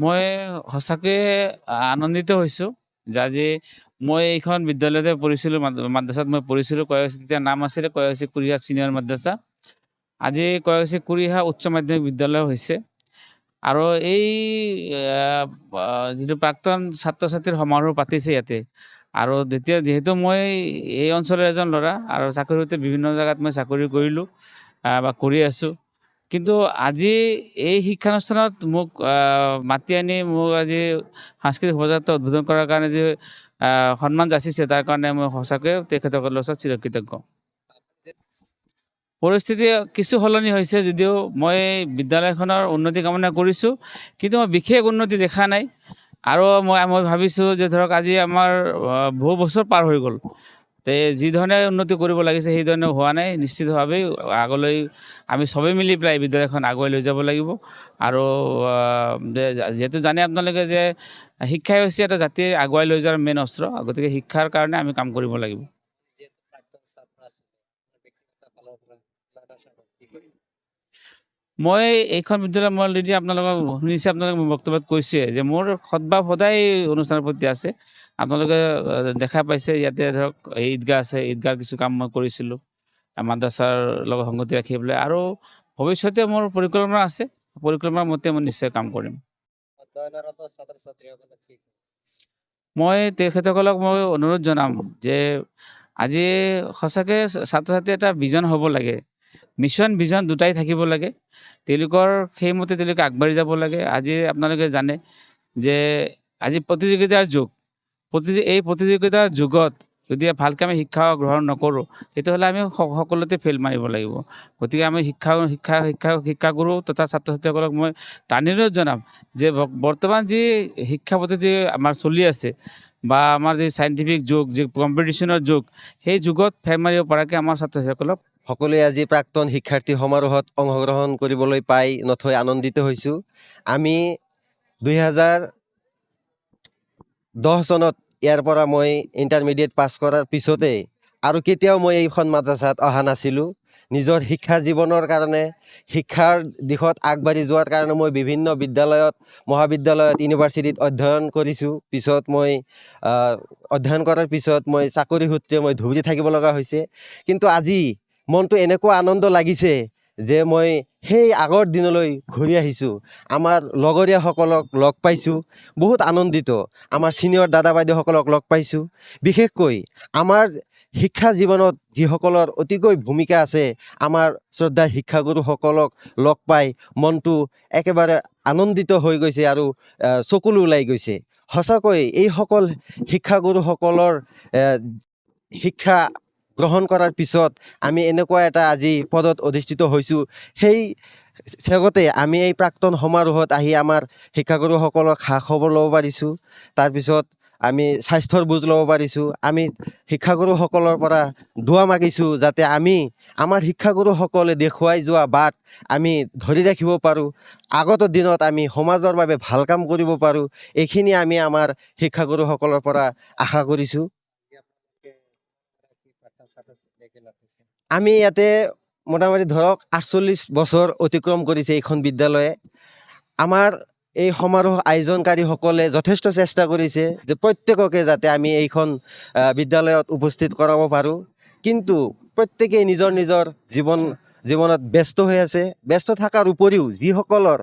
মই সঁচাকৈ আনন্দিত হৈছোঁ যে আজি মই এইখন বিদ্যালয়তে পঢ়িছিলোঁ মাদ- মাদ্ৰাছাত মই পঢ়িছিলোঁ কয়সী তেতিয়া নাম আছিলে কয়সী কুৰিহা ছিনিয়ৰ মাদ্ৰাছা। আজি কয়সী কুৰিহা উচ্চ মাধ্যমিক বিদ্যালয় হৈছে। আৰু এই যিটো প্ৰাক্তন ছাত্ৰ ছাত্ৰীৰ সমাৰোহ পাতিছে ইয়াতে। আৰু যেতিয়া যিহেতু মই এই অঞ্চলৰ এজন ল'ৰা আৰু চাকৰি সূত্ৰে বিভিন্ন জেগাত মই চাকৰি কৰিলোঁ বা কৰি আছোঁ কিন্তু আজি এই শিক্ষানুষ্ঠানত মোক মাতি আনি মোক আজি সাংস্কৃতিক শোভাযাত্ৰা উদ্বোধন কৰাৰ কাৰণে যে সন্মান যাচিছে, তাৰ কাৰণে মই সঁচাকৈ তেখেতসকলৰ ওচৰত চিৰকৃতজ্ঞ। পৰিস্থিতি কিছু সলনি হৈছে যদিও মই বিদ্যালয়খনৰ উন্নতি কামনা কৰিছোঁ, কিন্তু মই বিশেষ উন্নতি দেখা নাই। আৰু মই মই ভাবিছোঁ যে ধৰক আজি আমাৰ বহু বছৰ পাৰ হৈ গ'ল। তে যিধৰণে উন্নতি কৰিব লাগিছে সেইধৰণে হোৱা নাই। নিশ্চিতভাৱেই আগলৈ আমি চবেই মিলি পেলাই বিদ্যালয়খন আগুৱাই লৈ যাব লাগিব। আৰু যিহেতু জানে আপোনালোকে যে শিক্ষাই হৈছে এটা জাতিৰ আগুৱাই লৈ যোৱাৰ মেইন অস্ত্ৰ, গতিকে শিক্ষাৰ কাৰণে আমি কাম কৰিব লাগিব। মই এইখন বিদ্যালয় মই অলৰেডি আপোনালোকক শুনিছে আপোনালোকে মোৰ বক্তব্যত কৈছোঁৱে যে মোৰ সদ্ভাৱ সদায় অনুষ্ঠানৰ প্ৰতি আছে। আপোনালোকে দেখা পাইছে ইয়াতে ধৰক ঈদগাহ আছে ঈদগাহৰ কিছু কাম মই কৰিছিলোঁ মাদ্ৰাছাৰ লগত সংগতি ৰাখি পেলাই আৰু ভৱিষ্যতে মোৰ পৰিকল্পনা আছে পৰিকল্পনা মতে মই নিশ্চয় কাম কৰিম? মই তেখেতসকলক মই অনুৰোধ জনাম যে আজি সঁচাকৈ ছাত্ৰ ছাত্ৰী এটা বিজন হ'ব লাগে। মিছন ভিজন দুটাই থাকিব লাগে। তেওঁলোকৰ সেইমতে তেওঁলোকে আগবাঢ়ি যাব লাগে। আজি আপোনালোকে জানে যে আজি প্ৰতিযোগিতাৰ যুগ। প্ৰতিযো এই প্ৰতিযোগিতাৰ যুগত যদি ভালকৈ আমি শিক্ষা গ্ৰহণ নকৰোঁ, তেতিয়াহ'লে আমি সকলোতে ফেইল মাৰিব লাগিব। গতিকে আমি শিক্ষা শিক্ষা শিক্ষা শিক্ষাগুৰু তথা ছাত্ৰ ছাত্ৰীসকলক মই টানিলৈ জনাম যে বৰ্তমান যি শিক্ষা পদ্ধতি আমাৰ চলি আছে বা আমাৰ যি চাইণ্টিফিক যুগ, যি কম্পিটিশ্যনৰ যুগ, সেই যুগত ফেৰ মাৰিব পৰাকৈ আমাৰ ছাত্ৰ ছাত্ৰীসকলক সকলোৱে আজি প্ৰাক্তন শিক্ষাৰ্থী সমাৰোহত অংশগ্ৰহণ কৰিবলৈ পাই নথৈ আনন্দিত হৈছোঁ। আমি দুই হাজাৰ দহ চনত ইয়াৰ পৰা মই ইণ্টাৰমিডিয়েট পাছ কৰাৰ পিছতেই আৰু কেতিয়াও মই এইখন মাদ্ৰাছাত অহা নাছিলোঁ। নিজৰ শিক্ষা জীৱনৰ কাৰণে শিক্ষাৰ দিশত আগবাঢ়ি যোৱাৰ কাৰণে মই বিভিন্ন বিদ্যালয়ত মহাবিদ্যালয়ত ইউনিভাৰ্চিটিত অধ্যয়ন কৰিছোঁ। পিছত মই অধ্যয়ন কৰাৰ পিছত মই চাকৰি সূত্ৰে মই ধুবুৰী থাকিব লগা হৈছে। কিন্তু আজি মনটো এনেকুৱা আনন্দ লাগিছে যে মই সেই আগৰ দিনলৈ ঘূৰি আহিছোঁ। আমাৰ লগৰীয়াসকলক লগ পাইছোঁ। বহুত আনন্দিত। আমাৰ ছিনিয়ৰ দাদা বাইদেউসকলক লগ পাইছোঁ। বিশেষকৈ আমাৰ শিক্ষা জীৱনত যিসকলৰ অতিকৈ ভূমিকা আছে, আমাৰ শ্ৰদ্ধা শিক্ষাগুৰুসকলক লগ পাই মনটো একেবাৰে আনন্দিত হৈ গৈছে আৰু চকুলো ওলাই গৈছে। সঁচাকৈ এইসকল শিক্ষাগুৰুসকলৰ শিক্ষা গ্ৰহণ কৰাৰ পিছত আমি এনেকুৱা এটা আজি পদত অধিষ্ঠিত হৈছোঁ। সেই চেগতে আমি এই প্ৰাক্তন সমাৰোহত আহি আমাৰ শিক্ষাগুৰুসকলক খা খবৰ ল'ব পাৰিছোঁ। তাৰপিছত আমি স্বাস্থ্যৰ বুজ ল'ব পাৰিছোঁ। আমি শিক্ষাগুৰুসকলৰ পৰা দোৱা মাগিছোঁ যাতে আমি আমাৰ শিক্ষাগুৰুসকলে দেখুৱাই যোৱা বাট আমি ধৰি ৰাখিব পাৰোঁ। আগত দিনত আমি সমাজৰ বাবে ভালো কাম কৰিব পাৰোঁ। এইখিনি আমি আমাৰ শিক্ষাগুৰুসকলৰ পৰা আশা কৰিছোঁ আজি আপোনালোকে পৰা কি প্ৰাক্তন ছাত্ৰ ছাত্ৰীয়ে লাভ হৈছে আমি ইয়াতে মোটামুটি ধৰক আঠচল্লিছ বছৰ অতিক্ৰম কৰিছে এইখন বিদ্যালয়ে। আমাৰ এই সমাৰোহ আয়োজনকাৰীসকলে যথেষ্ট চেষ্টা কৰিছে যে প্ৰত্যেককে যাতে আমি এইখন বিদ্যালয়ত উপস্থিত কৰাব পাৰোঁ। কিন্তু প্ৰত্যেকেই নিজৰ নিজৰ জীৱন, জীৱনত ব্যস্ত হৈ আছে। ব্যস্ত থকাৰ উপৰিও যিসকলৰ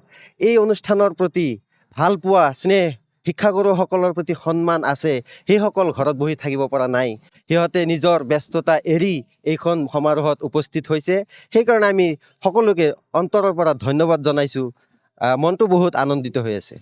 এই অনুষ্ঠানৰ প্ৰতি ভালো পোৱা স্নেহ, শিক্ষাগুৰুসকলৰ প্ৰতি সন্মান আছে, সেইসকল ঘৰত বহি থাকিব পৰা নাই। সিহঁতে নিজৰ ব্যস্ততা এৰি এইখন সমাৰোহত উপস্থিত হৈছে। সেইকাৰণে আমি সকলোকে অন্তৰৰ পৰা ধন্যবাদ জনাইছোঁ। মনটো বহুত আনন্দিত হৈ আছে।